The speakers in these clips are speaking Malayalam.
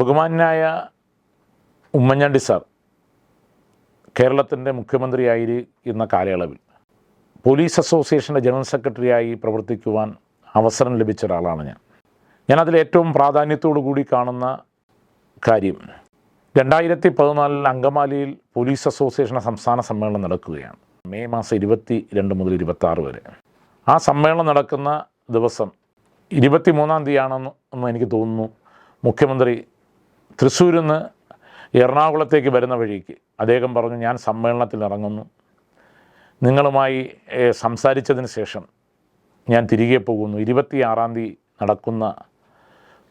ബഹുമാനായ ഉമ്മൻചാണ്ടി സാർ കേരളത്തിന്റെ മുഖ്യമന്ത്രിയായിരിക്കുന്ന കാലയളവിൽ പോലീസ് അസോസിയേഷന്റെ ജനറൽ സെക്രട്ടറിയായി പ്രവർത്തിക്കുവാൻ അവസരം ലഭിച്ച ഒരാളാണ് ഞാൻ. ഞാൻ അതിൽ ഏറ്റവും പ്രാധാന്യത്തോടു കൂടി കാണുന്ന കാര്യം രണ്ടായിരത്തി പതിനാലിൽ അങ്കമാലിയിൽ പോലീസ് അസോസിയേഷന്റെ സംസ്ഥാന സമ്മേളനം നടക്കുകയാണ് മെയ് മാസം ഇരുപത്തി രണ്ട് മുതൽ ഇരുപത്തി വരെ. ആ സമ്മേളനം നടക്കുന്ന ദിവസം ഇരുപത്തി മൂന്നാം തീയതിയാണെന്ന് എനിക്ക് തോന്നുന്നു മുഖ്യമന്ത്രി തൃശ്ശൂരിൽ നിന്ന് എറണാകുളത്തേക്ക് വരുന്ന വഴിക്ക് അദ്ദേഹം പറഞ്ഞു ഞാൻ സമ്മേളനത്തിൽ ഇറങ്ങുന്നു. നിങ്ങളുമായി സംസാരിച്ചതിന് ശേഷം ഞാൻ തിരികെ പോകുന്നു. ഇരുപത്തിയാറാം തീയതി നടക്കുന്ന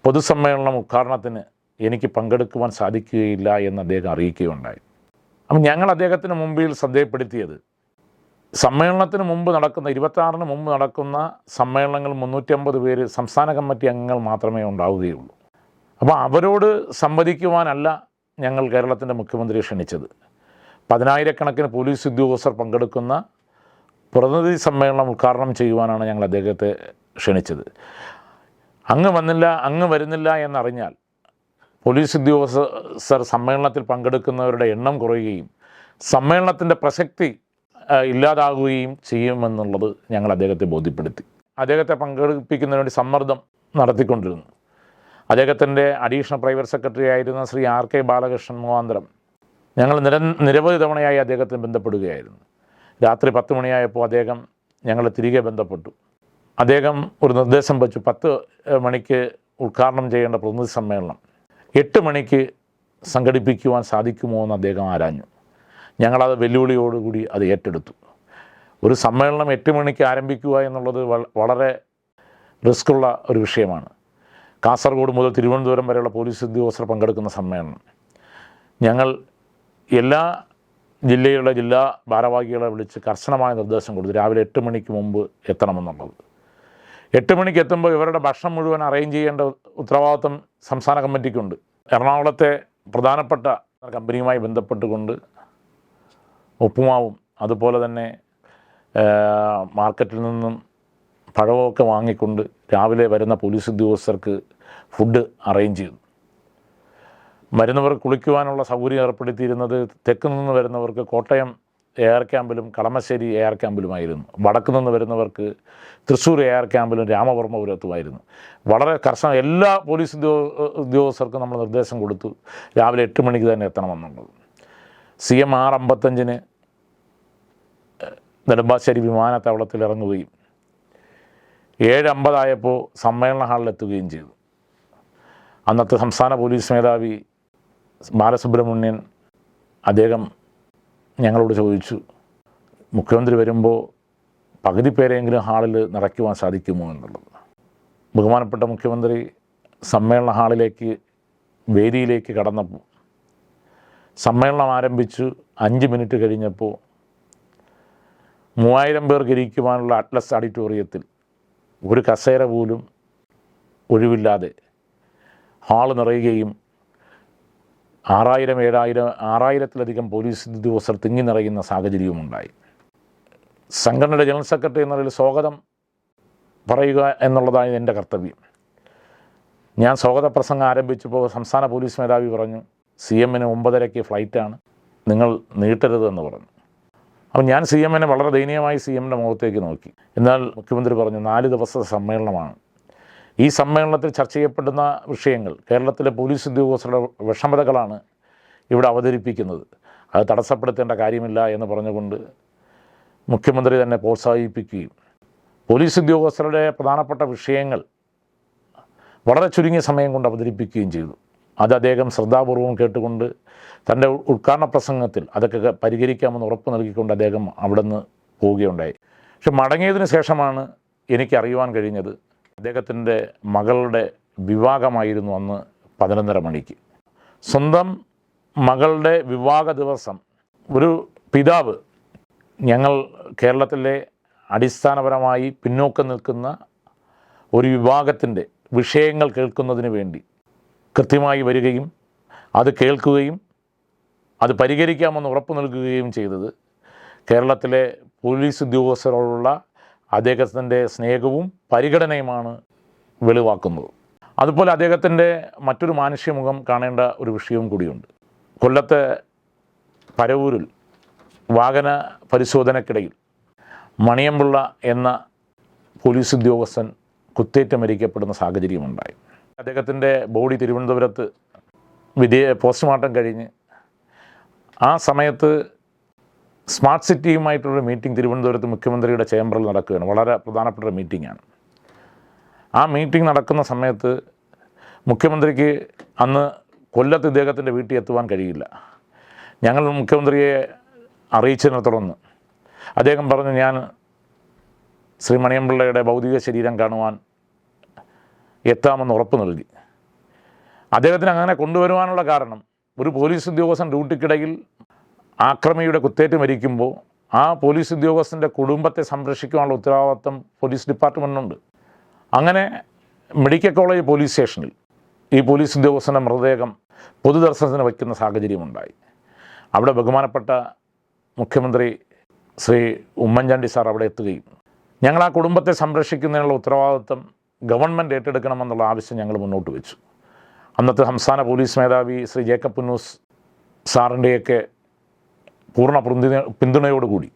പൊതുസമ്മേളനം ഉദ്ഘാടനത്തിന് എനിക്ക് പങ്കെടുക്കുവാൻ സാധിക്കുകയില്ല എന്ന് അദ്ദേഹം അറിയിക്കുകയുണ്ടായി. അപ്പം ഞങ്ങൾ അദ്ദേഹത്തിന് മുമ്പിൽ ശ്രദ്ധയപ്പെടുത്തിയത് സമ്മേളനത്തിന് മുമ്പ് നടക്കുന്ന ഇരുപത്താറിന് മുമ്പ് നടക്കുന്ന സമ്മേളനങ്ങൾ മുന്നൂറ്റമ്പത് പേര് സംസ്ഥാന കമ്മിറ്റി അംഗങ്ങൾ മാത്രമേ ഉണ്ടാവുകയുള്ളൂ. അപ്പോൾ അവരോട് സംവദിക്കുവാനല്ല ഞങ്ങൾ കേരളത്തിന്റെ മുഖ്യമന്ത്രിയെ ക്ഷണിച്ചത്. പതിനായിരക്കണക്കിന് പോലീസ് ഉദ്യോഗസ്ഥർ പങ്കെടുക്കുന്ന പ്രതിനിധി സമ്മേളനം ഉദ്ഘാടനം ചെയ്യുവാനാണ് ഞങ്ങൾ അദ്ദേഹത്തെ ക്ഷണിച്ചത്. അങ്ങ് വന്നില്ല അങ്ങ് വരുന്നില്ല എന്നറിഞ്ഞാൽ പോലീസ് ഉദ്യോഗസ്ഥർ സമ്മേളനത്തിൽ പങ്കെടുക്കുന്നവരുടെ എണ്ണം കുറയുകയും സമ്മേളനത്തിന്റെ പ്രസക്തി ഇല്ലാതാകുകയും ചെയ്യുമെന്നുള്ളത് ഞങ്ങൾ അദ്ദേഹത്തെ ബോധ്യപ്പെടുത്തി. അദ്ദേഹത്തെ പങ്കെടുപ്പിക്കുന്നതിന് വേണ്ടി സമ്മർദ്ദം നടത്തിക്കൊണ്ടിരുന്നു. അദ്ദേഹത്തിന്റെ അഡീഷണൽ പ്രൈവറ്റ് സെക്രട്ടറി ആയിരുന്ന ശ്രീ ആർ കെ ബാലകൃഷ്ണൻ മുഖാന്തരം ഞങ്ങൾ നിര നിരവധി തവണയായി അദ്ദേഹത്തിന് ബന്ധപ്പെടുകയായിരുന്നു. രാത്രി പത്ത് മണിയായപ്പോൾ അദ്ദേഹം ഞങ്ങളെ തിരികെ ബന്ധപ്പെട്ടു. അദ്ദേഹം ഒരു നിർദ്ദേശം വച്ചു പത്ത് മണിക്ക് ഉദ്ഘാടനം ചെയ്യേണ്ട പ്രതിനിധി സമ്മേളനം. എട്ട് മണിക്ക് സംഘടിപ്പിക്കുവാൻ സാധിക്കുമോ എന്ന് അദ്ദേഹം ആരാഞ്ഞു. ഞങ്ങളത് വെല്ലുവിളിയോടുകൂടി അത് ഏറ്റെടുത്തു. ഒരു സമ്മേളനം എട്ട് മണിക്ക് ആരംഭിക്കുക എന്നുള്ളത് വളരെ റിസ്ക്കുള്ള ഒരു വിഷയമാണ്. കാസർഗോഡ് മുതൽ തിരുവനന്തപുരം വരെയുള്ള പോലീസ് ഉദ്യോഗസ്ഥർ പങ്കെടുക്കുന്ന സമ്മേളനം. ഞങ്ങൾ എല്ലാ ജില്ലയിലുള്ള ജില്ലാ ഭാരവാഹികളെ വിളിച്ച് കർശനമായ നിർദ്ദേശം കൊടുത്തു. രാവിലെ എട്ട് മണിക്ക് മുമ്പ് എത്തണമെന്നുള്ളത്. എട്ട് മണിക്ക് എത്തുമ്പോൾ ഇവരുടെ ഭക്ഷണം മുഴുവൻ അറേഞ്ച് ചെയ്യേണ്ട ഉത്തരവാദിത്വം സംസ്ഥാന കമ്മിറ്റിക്കുണ്ട്. എറണാകുളത്തെ പ്രധാനപ്പെട്ട കമ്പനിയുമായി ബന്ധപ്പെട്ടുകൊണ്ട് ഉപ്പുമാവും അതുപോലെ തന്നെ മാർക്കറ്റിൽ നിന്നും പഴവുമൊക്കെ വാങ്ങിക്കൊണ്ട് രാവിലെ വരുന്ന പോലീസ് ഉദ്യോഗസ്ഥർക്ക് ഫുഡ് അറേഞ്ച് ചെയ്യുന്നു വരുന്നവർ കുളിക്കുവാനുള്ള സൗകര്യം ഏർപ്പെടുത്തിയിരുന്നത് തെക്ക് നിന്ന് വരുന്നവർക്ക് കോട്ടയം എയർ ക്യാമ്പിലും കളമശ്ശേരി എയർ ക്യാമ്പിലുമായിരുന്നു വടക്ക് നിന്ന് വരുന്നവർക്ക് തൃശ്ശൂർ എയർ ക്യാമ്പിലും രാമവർമ്മപുരത്തുമായിരുന്നു വളരെ കർശന എല്ലാ പോലീസ് ഉദ്യോഗ ഉദ്യോഗസ്ഥർക്കും നമ്മൾ നിർദ്ദേശം കൊടുത്തു. രാവിലെ എട്ട് മണിക്ക് തന്നെ എത്തണമെന്നുള്ളത് സി എം ആർ അമ്പത്തഞ്ചിന് നെടുമ്പാശ്ശേരി വിമാനത്താവളത്തിൽ ഇറങ്ങുകയും ഏഴ് അമ്പതായപ്പോൾ സമ്മേളന ഹാളിലെത്തുകയും ചെയ്തു. അന്നത്തെ സംസ്ഥാന പോലീസ് മേധാവി ബാലസുബ്രഹ്മണ്യൻ അദ്ദേഹം ഞങ്ങളോട് ചോദിച്ചു മുഖ്യമന്ത്രി വരുമ്പോൾ പകുതി പേരെങ്കിലും ഹാളിൽ നിറയ്ക്കുവാൻ സാധിക്കുമോ എന്നുള്ളത്? ബഹുമാനപ്പെട്ട മുഖ്യമന്ത്രി സമ്മേളന ഹാളിലേക്ക് വേദിയിലേക്ക് കടന്നപ്പോൾ സമ്മേളനം ആരംഭിച്ചു അഞ്ച് മിനിറ്റ് കഴിഞ്ഞപ്പോൾ മൂവായിരം പേർക്ക് ഇരിക്കുവാനുള്ള അറ്റ്ലസ് ഓഡിറ്റോറിയത്തിൽ ഒരു കസേര പോലും ഒഴിവില്ലാതെ ഹാൾ നിറയുകയും ആറായിരം ഏഴായിരം ആറായിരത്തിലധികം പോലീസ് ഉദ്യോഗസ്ഥർ തിങ്ങി നിറയുന്ന സാഹചര്യവുമുണ്ടായി സംഘടനയുടെ ജനറൽ സെക്രട്ടറി എന്ന നിലയിൽ സ്വാഗതം പറയുക എന്നുള്ളതാണ് എന്റെ കർത്തവ്യം. ഞാൻ സ്വാഗത പ്രസംഗം ആരംഭിച്ചപ്പോൾ സംസ്ഥാന പോലീസ് മേധാവി പറഞ്ഞു സി എമ്മിന് ഒമ്പതരയ്ക്ക് ഫ്ലൈറ്റാണ് നിങ്ങൾ നീട്ടരുത് എന്ന് പറഞ്ഞു. അപ്പോൾ ഞാൻ സി എമ്മിനെ വളരെ ദയനീയമായി സി എമ്മിന്റെ മുഖത്തേക്ക് നോക്കി. എന്നാൽ മുഖ്യമന്ത്രി പറഞ്ഞു നാല് ദിവസത്തെ സമ്മേളനമാണ്. ഈ സമ്മേളനത്തിൽ ചർച്ച ചെയ്യപ്പെടുന്ന വിഷയങ്ങൾ കേരളത്തിലെ പോലീസ് ഉദ്യോഗസ്ഥരുടെ വിഷമതകളാണ് ഇവിടെ അവതരിപ്പിക്കുന്നത്. അത് തടസ്സപ്പെടുത്തേണ്ട കാര്യമില്ല എന്ന് പറഞ്ഞുകൊണ്ട് മുഖ്യമന്ത്രി തന്നെ പ്രോത്സാഹിപ്പിക്കുകയും. പോലീസ് ഉദ്യോഗസ്ഥരുടെ പ്രധാനപ്പെട്ട വിഷയങ്ങൾ വളരെ ചുരുങ്ങിയ സമയം കൊണ്ട് അവതരിപ്പിക്കുകയും ചെയ്തു. അത് അദ്ദേഹം ശ്രദ്ധാപൂർവം കേട്ടുകൊണ്ട് തന്റെ ഉദ്ഘാടന പ്രസംഗത്തിൽ അതൊക്കെ പരിഹരിക്കാമെന്ന് ഉറപ്പ് നൽകിക്കൊണ്ട് അദ്ദേഹം അവിടെ നിന്ന് പോവുകയുണ്ടായി. പക്ഷെ മടങ്ങിയതിന് ശേഷമാണ് എനിക്കറിയുവാൻ കഴിഞ്ഞത് അദ്ദേഹത്തിന്റെ മകളുടെ വിവാഹമായിരുന്നു അന്ന് പതിനൊന്നര മണിക്ക്. സ്വന്തം മകളുടെ വിവാഹ ദിവസം ഒരു പിതാവ് ഞങ്ങൾ കേരളത്തിലെ അടിസ്ഥാനപരമായി പിന്നോക്കം നിൽക്കുന്ന ഒരു വിഭാഗത്തിന്റെ വിഷയങ്ങൾ കേൾക്കുന്നതിന് വേണ്ടി കൃത്യമായി വരികയും അത് കേൾക്കുകയും അത് പരിഹരിക്കാമെന്ന് ഉറപ്പ് നൽകുകയും ചെയ്തത് കേരളത്തിലെ പോലീസ് ഉദ്യോഗസ്ഥരോടുള്ള അദ്ദേഹത്തിന്റെ സ്നേഹവും പരിഗണനയുമാണ് വെളിവാക്കുന്നത്. അതുപോലെ അദ്ദേഹത്തിന്റെ മറ്റൊരു മാനുഷ്യമുഖം കാണേണ്ട ഒരു വിഷയവും കൂടിയുണ്ട്. കൊല്ലത്തെ പരവൂരിൽ വാഹന പരിശോധനക്കിടയിൽ മണിയമ്പിള്ള എന്ന പോലീസ് ഉദ്യോഗസ്ഥൻ കുത്തേറ്റ് മരിക്കപ്പെടുന്ന സാഹചര്യമുണ്ടായി. അദ്ദേഹത്തിന്റെ ബോഡി തിരുവനന്തപുരത്ത് വിധേയ പോസ്റ്റ്മോർട്ടം കഴിഞ്ഞ് ആ സമയത്ത് സ്മാർട്ട് സിറ്റിയുമായിട്ടുള്ള മീറ്റിംഗ് തിരുവനന്തപുരത്ത് മുഖ്യമന്ത്രിയുടെ ചേംബറിൽ നടക്കുകയാണ്. വളരെ പ്രധാനപ്പെട്ട ഒരു മീറ്റിംഗാണ്. ആ മീറ്റിംഗ് നടക്കുന്ന സമയത്ത് മുഖ്യമന്ത്രിക്ക് അന്ന് കൊല്ലത്ത് ഇദ്ദേഹത്തിന്റെ വീട്ടിൽ എത്തുവാൻ കഴിയില്ല. ഞങ്ങൾ മുഖ്യമന്ത്രിയെ അറിയിച്ചതിനെ തുടർന്ന് അദ്ദേഹം പറഞ്ഞു ഞാൻ ശ്രീ മണിയമ്പിള്ളയുടെ ഭൗതിക ശരീരം കാണുവാൻ എത്താമെന്ന് ഉറപ്പ് നൽകി. അദ്ദേഹത്തിന് അങ്ങനെ കൊണ്ടുവരുവാനുള്ള കാരണം ഒരു പോലീസ് ഉദ്യോഗസ്ഥൻ ഡ്യൂട്ടിക്കിടയിൽ ആക്രമിയുടെ കുത്തേറ്റ് മരിക്കുമ്പോൾ ആ പോലീസ് ഉദ്യോഗസ്ഥന്റെ കുടുംബത്തെ സംരക്ഷിക്കാനുള്ള ഉത്തരവാദിത്വം പോലീസ് ഡിപ്പാർട്ട്മെന്റിനുണ്ട് അങ്ങനെ മെഡിക്കൽ കോളേജ് പോലീസ് സ്റ്റേഷനിൽ ഈ പോലീസ് ഉദ്യോഗസ്ഥന്റെ മൃതദേഹം പൊതുദർശനത്തിന് വയ്ക്കുന്ന സാഹചര്യമുണ്ടായി അവിടെ ബഹുമാനപ്പെട്ട മുഖ്യമന്ത്രി ശ്രീ ഉമ്മൻചാണ്ടി സാർ അവിടെ എത്തുകയും ഞങ്ങൾ ആ കുടുംബത്തെ സംരക്ഷിക്കുന്നതിനുള്ള ഉത്തരവാദിത്വം ഗവൺമെന്റ് ഏറ്റെടുക്കണമെന്നുള്ള ആവശ്യം ഞങ്ങൾ മുന്നോട്ട് വെച്ചു. അന്നത്തെ സംസ്ഥാന പോലീസ് മേധാവി ശ്രീ ജേക്കബ് പുന്നൂസ് സാറിന്റെയൊക്കെ പൂർണ പിന്തുണ പിന്തുണയോടുകൂടി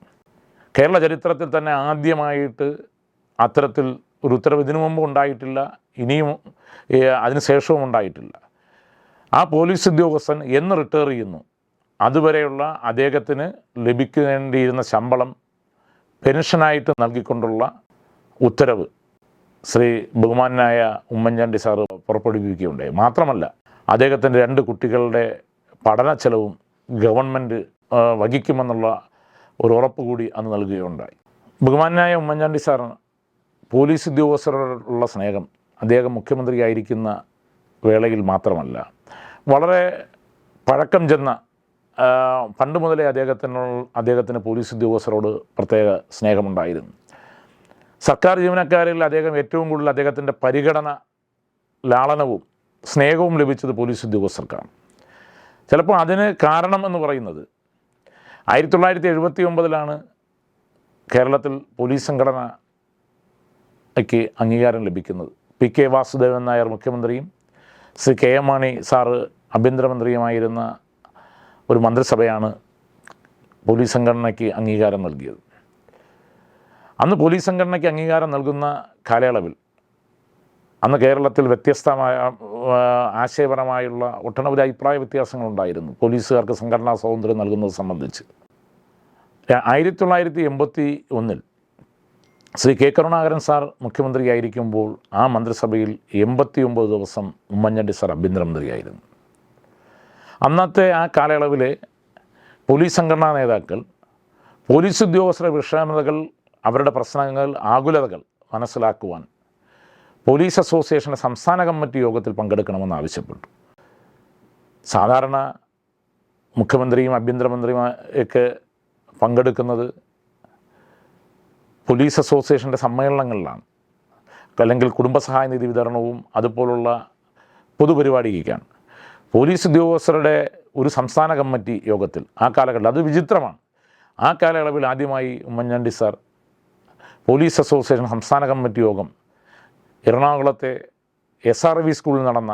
കേരള ചരിത്രത്തിൽ തന്നെ ആദ്യമായിട്ട് അത്തരത്തിൽ ഒരു ഉത്തരവ് ഇതിനു മുമ്പ് ഉണ്ടായിട്ടില്ല ഇനിയും അതിനുശേഷവും ഉണ്ടായിട്ടില്ല. ആ പോലീസ് ഉദ്യോഗസ്ഥൻ എന്ന് റിട്ടയർ ചെയ്യുന്നു. അതുവരെയുള്ള അദ്ദേഹത്തിന് ലഭിക്കേണ്ടിയിരുന്ന ശമ്പളം പെൻഷനായിട്ട് നൽകിക്കൊണ്ടുള്ള ഉത്തരവ് ശ്രീ ബഹുമാനായ ഉമ്മൻചാണ്ടി സാറ് പുറപ്പെടുവിക്കുകയുണ്ടായി. മാത്രമല്ല അദ്ദേഹത്തിന്റെ രണ്ട് കുട്ടികളുടെ പഠന ചെലവും ഗവൺമെന്റ് വഹിക്കുമെന്നുള്ള ഒരു ഉറപ്പ് കൂടി അന്ന് നൽകുകയുണ്ടായി. ബഹുമാനായ ഉമ്മൻചാണ്ടി സാറിന് പോലീസ് ഉദ്യോഗസ്ഥരോടുള്ള സ്നേഹം അദ്ദേഹം മുഖ്യമന്ത്രിയായിരിക്കുന്ന വേളയിൽ മാത്രമല്ല വളരെ പഴക്കം ചെന്ന പണ്ട് മുതലേ അദ്ദേഹത്തിനുള്ള അദ്ദേഹത്തിന് പോലീസ് ഉദ്യോഗസ്ഥരോട് പ്രത്യേക സ്നേഹമുണ്ടായിരുന്നു. സർക്കാർ ജീവനക്കാരിൽ അദ്ദേഹം ഏറ്റവും കൂടുതൽ അദ്ദേഹത്തിന്റെ പരിഗണന ലാളനവും സ്നേഹവും ലഭിച്ചത് പോലീസ് ഉദ്യോഗസ്ഥർക്കാണ്. ചിലപ്പോൾ അതിന് കാരണം എന്ന് പറയുന്നത് ആയിരത്തി തൊള്ളായിരത്തി എഴുപത്തി ഒമ്പതിലാണ് കേരളത്തിൽ പോലീസ് സംഘടനയ്ക്ക് അംഗീകാരം ലഭിക്കുന്നത്. പി കെ വാസുദേവൻ നായർ മുഖ്യമന്ത്രിയും Shri K M Mani sir ആഭ്യന്തരമന്ത്രിയുമായിരുന്ന ഒരു മന്ത്രിസഭയാണ് പോലീസ് സംഘടനയ്ക്ക് അംഗീകാരം നൽകിയത്. അന്ന് പോലീസ് സംഘടനയ്ക്ക് അംഗീകാരം നൽകുന്ന കാലയളവിൽ അന്ന് കേരളത്തിൽ വ്യത്യസ്തമായ ആശയപരമായുള്ള ഒട്ടനവധി അഭിപ്രായ വ്യത്യാസങ്ങളുണ്ടായിരുന്നു പോലീസുകാർക്ക് സംഘടനാ സ്വാതന്ത്ര്യം നൽകുന്നത് സംബന്ധിച്ച്. ആയിരത്തി തൊള്ളായിരത്തി എൺപത്തി ഒന്നിൽ ശ്രീ കെ കരുണാകരൻ സാർ മുഖ്യമന്ത്രിയായിരിക്കുമ്പോൾ ആ മന്ത്രിസഭയിൽ എൺപത്തി ഒമ്പത് ദിവസം ഉമ്മൻചാണ്ടി സാർ ആഭ്യന്തരമന്ത്രിയായിരുന്നു അന്നത്തെ ആ കാലയളവിലെ പോലീസ് സംഘടനാ നേതാക്കൾ പോലീസ് ഉദ്യോഗസ്ഥരുടെ വിഷമതകൾ അവരുടെ പ്രശ്നങ്ങൾ ആകുലതകൾ മനസ്സിലാക്കുവാൻ പോലീസ് അസോസിയേഷന്റെ സംസ്ഥാന കമ്മിറ്റി യോഗത്തിൽ പങ്കെടുക്കണമെന്ന് ആവശ്യപ്പെട്ടു. സാധാരണ മുഖ്യമന്ത്രിയും ആഭ്യന്തരമന്ത്രിയുമൊക്കെ പങ്കെടുക്കുന്നത് പോലീസ് അസോസിയേഷന്റെ സമ്മേളനങ്ങളിലാണ്. അല്ലെങ്കിൽ കുടുംബസഹായ നിധി വിതരണവും അതുപോലുള്ള പൊതുപരിപാടിയൊക്കെയാണ്. പോലീസ് ഉദ്യോഗസ്ഥരുടെ ഒരു സംസ്ഥാന കമ്മിറ്റി യോഗത്തിൽ ആ കാലഘട്ടത്തിൽ അത് വിചിത്രമാണ്. ആ കാലയളവിൽ ആദ്യമായി ഉമ്മൻചാണ്ടി സാർ പോലീസ് അസോസിയേഷൻ സംസ്ഥാന കമ്മിറ്റി യോഗം എറണാകുളത്തെ എസ് ആർ വി സ്കൂളിൽ നടന്ന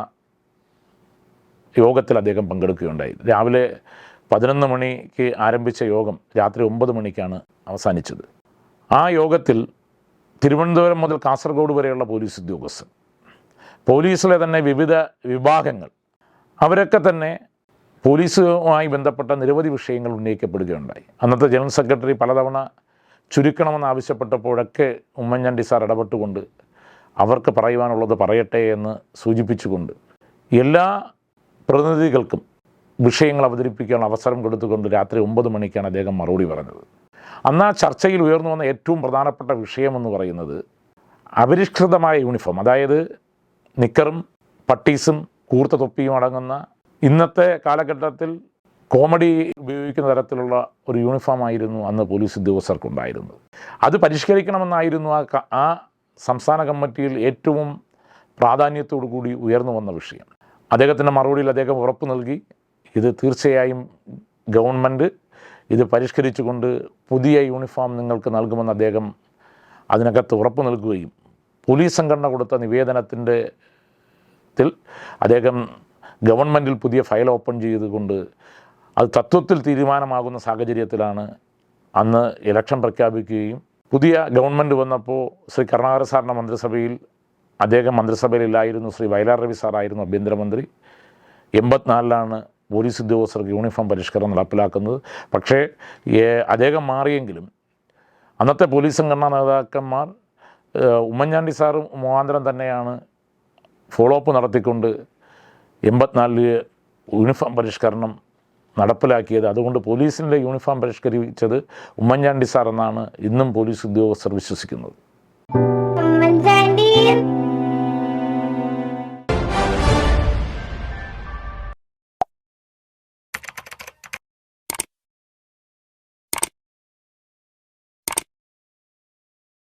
യോഗത്തിൽ അദ്ദേഹം പങ്കെടുക്കുകയുണ്ടായി. രാവിലെ പതിനൊന്ന് മണിക്ക് ആരംഭിച്ച യോഗം രാത്രി ഒമ്പത് മണിക്കാണ് അവസാനിച്ചത്. ആ യോഗത്തിൽ തിരുവനന്തപുരം മുതൽ കാസർഗോഡ് വരെയുള്ള പോലീസ് ഉദ്യോഗസ്ഥർ പോലീസിലെ തന്നെ വിവിധ വിഭാഗങ്ങൾ അവരൊക്കെ തന്നെ പോലീസുമായി ബന്ധപ്പെട്ട നിരവധി വിഷയങ്ങൾ ഉന്നയിക്കപ്പെടുകയുണ്ടായി. അന്നത്തെ ജനറൽ സെക്രട്ടറി പലതവണ ചുരുക്കണമെന്ന് ആവശ്യപ്പെട്ടപ്പോഴൊക്കെ ഉമ്മൻചാണ്ടി സാർ ഇടപെട്ടുകൊണ്ട് അവർക്ക് പറയുവാനുള്ളത് പറയട്ടെ എന്ന് സൂചിപ്പിച്ചുകൊണ്ട് എല്ലാ പ്രതിനിധികൾക്കും വിഷയങ്ങൾ അവതരിപ്പിക്കാൻ അവസരം കൊടുത്തുകൊണ്ട് രാത്രി ഒമ്പത് മണിക്കാണ് അദ്ദേഹം മറുപടി പറഞ്ഞത്. അന്ന് ആ ചർച്ചയിൽ ഉയർന്നു വന്ന ഏറ്റവും പ്രധാനപ്പെട്ട വിഷയമെന്ന് പറയുന്നത് അപരിഷ്കൃതമായ യൂണിഫോം അതായത് നിക്കറും പട്ടീസും കൂർത്ത തൊപ്പിയും അടങ്ങുന്ന ഇന്നത്തെ കാലഘട്ടത്തിൽ കോമഡി ഉപയോഗിക്കുന്ന തരത്തിലുള്ള ഒരു യൂണിഫോം ആയിരുന്നു അന്ന് പോലീസ് ഉദ്യോഗസ്ഥർക്കുണ്ടായിരുന്നത്. അത് പരിഷ്കരിക്കണമെന്നായിരുന്നു ആ ആ സംസ്ഥാന കമ്മിറ്റിയിൽ ഏറ്റവും പ്രാധാന്യത്തോടു കൂടി ഉയർന്നു വന്ന വിഷയം. അദ്ദേഹത്തിന്റെ മറുപടിയിൽ അദ്ദേഹം ഉറപ്പ് നൽകി ഇത് തീർച്ചയായും ഗവൺമെന്റ് ഇത് പരിഷ്കരിച്ചുകൊണ്ട് പുതിയ യൂണിഫോം നിങ്ങൾക്ക് നൽകുമെന്ന് അദ്ദേഹം അതിനകത്ത് ഉറപ്പ് നൽകുകയും പോലീസ് സംഘടന കൊടുത്ത നിവേദനത്തിന്റെ അദ്ദേഹം ഗവൺമെന്റിൽ പുതിയ ഫയൽ ഓപ്പൺ ചെയ്തുകൊണ്ട് അത് തത്വത്തിൽ തീരുമാനമാകുന്ന സാഹചര്യത്തിലാണ് അന്ന് ഇലക്ഷൻ പ്രഖ്യാപിക്കുകയും പുതിയ ഗവൺമെന്റ് വന്നപ്പോൾ ശ്രീ കരുണാകര സാറിന്റെ മന്ത്രിസഭയിൽ അദ്ദേഹം മന്ത്രിസഭയിലില്ലായിരുന്നു ശ്രീ വയലാർ രവി സാറായിരുന്നു ആഭ്യന്തരമന്ത്രി. എൺപത്തിനാലിലാണ് പോലീസ് ഉദ്യോഗസ്ഥർക്ക് യൂണിഫോം പരിഷ്കരണം നടപ്പിലാക്കുന്നത്. പക്ഷേ അദ്ദേഹം മാറിയെങ്കിലും അന്നത്തെ പോലീസ് സംഘടനാ നേതാക്കന്മാർ ഉമ്മൻചാണ്ടി സാറും മുഖാന്തരം തന്നെയാണ് ഫോളോ അപ്പ് നടത്തിക്കൊണ്ട് എൺപത്തിനാലിൽ യൂണിഫോം പരിഷ്കരണം നടപ്പിലാക്കിയത്. അതുകൊണ്ട് പോലീസിന്റെ യൂണിഫോം പരിഷ്കരിച്ചത് ഉമ്മൻചാണ്ടി സാർ എന്നാണ് ഇന്നും പോലീസ് ഉദ്യോഗസ്ഥർ വിശ്വസിക്കുന്നത്.